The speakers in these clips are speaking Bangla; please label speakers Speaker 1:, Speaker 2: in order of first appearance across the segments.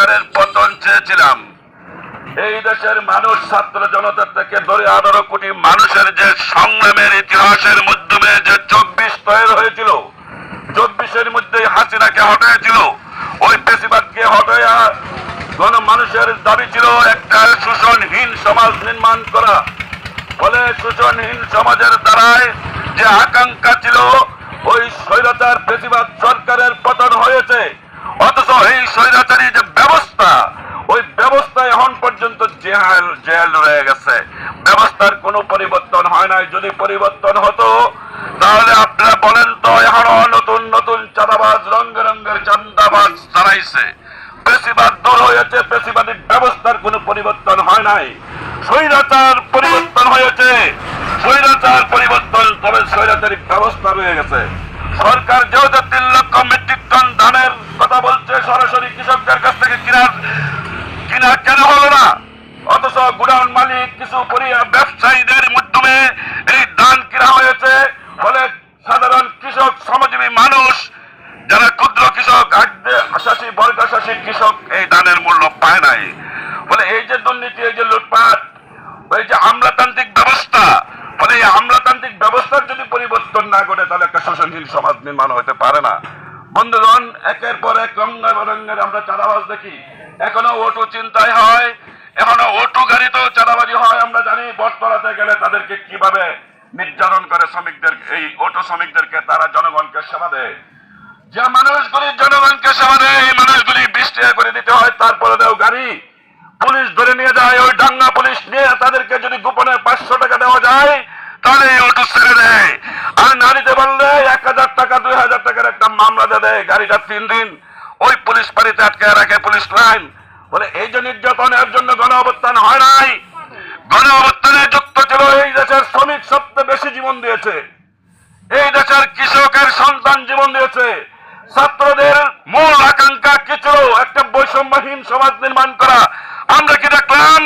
Speaker 1: সরকারের পতন চেয়েছিলাম। এই দেশের মানুষ ছাত্র জনতা থেকে ধরে আঠারো কোটি মানুষের যে সংগ্রামের ইতিহাসের মাধ্যমে যে চব্বিশ তৈরি হয়েছিল, চব্বিশের মধ্যে হাসিনাকে হটাইছিল, ওই বেশিরভাগকে হটাইয়া কোন মানুষের দাবি ছিল একটা শোষণহীন সমাজ নির্মাণ করা। ফলে শোষণহীন সমাজের দ্বারাই যে আকাঙ্ক্ষা ছিল, ওই স্বৈরাচার বেশিরভাগ সরকারের পতন হয়েছে। অথচ এই স্বৈরাচারী যে ব্যবস্থা। ওই ব্যবস্থা এখন পর্যন্ত জেল জেল রয়ে গেছে। ব্যবস্থার কোনো পরিবর্তন হয় নাই। যদি পরিবর্তন হতো, তাহলে আপনারা বলেন তো, এখনও নতুন নতুন চাঁদাবাজ, রঙে রঙের চান্দাবাজ চালাইছে। দূর হয়েছে বেশিরভাগী ব্যবস্থার কোনো পরিবর্তন হয় নাই। স্বৈরাচার পরিবর্তন হয়েছে। স্বৈরাচার পরিবর্তন তবে স্বৈরাচারী ব্যবস্থা রয়ে গেছে। সরকার যেহেতু তিন লক্ষ মেট্রিক টন ধানের কথা বলছে সরাসরি কৃষকদের কাছ থেকে কেনার কিনা কেন হলো না অথচ গুডাউন মালিক কিছু ব্যবসায়ীদের মাধ্যমে এই ধান কেনা হয়েছে ফলে সাধারণ কৃষক, শ্রমজীবী মানুষ, যারা ক্ষুদ্র কৃষক আশাসী বর্গাশাসী কৃষক এই ধানের মূল্য পায় নাই। ফলে এই যে দুর্নীতি, এই যে লুটপাট, এই যে আমলাতান্ত্রিক ব্যবস্থা ফলে এই আমলাতান্ত্রিক ব্যবস্থার যদি পরিবর্তন না ঘটে, তাহলে একটা শোষণশীল সমাজ নির্মাণ হতে পারে না। বন্ধুগণ, একের পর এক রঙ্গের আমরা চাঁদাবাজ দেখি। এখনও ওটু চিন্তায় হয় এখনও ওটু গাড়িতেও চাঁদাবাজি হয়, আমরা জানি বটতলাতে গেলে তাদেরকে কীভাবে নির্যাতন করে শ্রমিকদের, এই অটো শ্রমিকদেরকে, তারা জনগণকে সেবা দেয়। যে মানুষগুলি জনগণকে সেবা দেয়, এই মানুষগুলি বিশ করে দিতে হয়, তারপরে দেও গাড়ি। পুলিশ ধরে নিয়ে যায়, ওই ডাঙ্গা পুলিশ নিয়ে তাদেরকে যদি গোপনে পাঁচশো টাকা দেওয়া যায়, তাহলে এই অটো ছেড়ে দেয়। আর নারীতে বললে এক হাজার টাকা, দুই হাজার টাকার একটা মামলা দেয়, গাড়িটা তিন দিন। ওই পুলিশ বাড়িতে আটকে রাখে, পুলিশ লাইন। বলে, এই যে নির্যাতনের জন্য গণ অবস্থান হয় নাই। গণ অবস্থানে যুক্ত ছিল এই দেশের শ্রমিক সবচেয়ে বেশি জীবন দিয়েছে। এই দেশের কৃষকের সন্তান জীবন দিয়েছে। ছাত্রদের মূল আকাঙ্ক্ষা কি ছিল একটা বৈষম্যহীন সমাজ নির্মাণ করা। আমরা কি দেখলাম?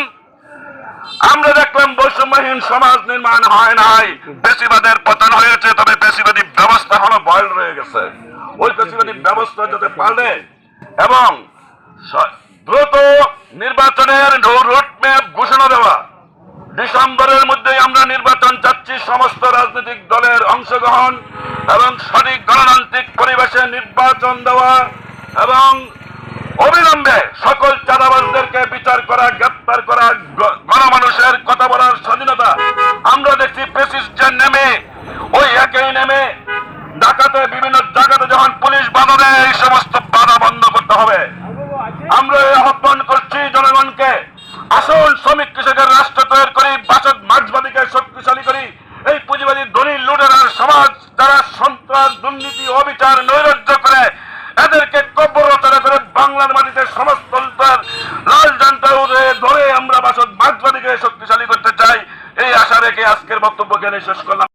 Speaker 1: আমরা দেখলাম বৈষম্যহীন সমাজ নির্মাণ হয় নাই। বেশিবাদের পতন হয়েছে, তবে বেশিবাদী ব্যবস্থা হলো বয়ল রয়ে গেছে। ওই বেশিবাদী ব্যবস্থা যাতে পাল্টে এবং দ্রুত নির্বাচনের রোডম্যাপ ঘোষণা দেওয়া। ডিসেম্বরের মধ্যে আমরা নির্বাচন চাচ্ছি সমস্ত রাজনৈতিক দলের অংশগ্রহণ এবং সঠিক গণতান্ত্রিক পরিবেশে নির্বাচন দেওয়া এবং অবিলম্বে সকল চাঁদাবাজদেরকে বিচার করা, গ্রেপ্তার করা গণমানুষের কথা বলার স্বাধীনতা আমরা দেখছি প্রেসিডেন্ট নেমে, ওই একই নেমে ডাকাতে বিভিন্ন জায়গাতে যখন পুলিশ বাধা দেয়, এই সমস্ত বাধা বন্ধ করতে হবে। আমরা আসল শ্রমিক কৃষকের রাষ্ট্র তৈরি করি বাসক মার্ক্সবাদীকে শক্তিশালী করি, এই পুঁজিবাদী দলিল লুটেরার সমাজ যারা সন্ত্রাস, দুর্নীতি, অবিচার, নৈরাজ্য করে, এদেরকে কব্বর রচনা করে বাংলার মাটিতে সমস্ত লাল জানটা ধরে আমরা বাসদ মার্ক্সবাদীকে শক্তিশালী করতে চাই। এই আশা রেখে আজকের বক্তব্য জ্ঞানে শেষ করলাম।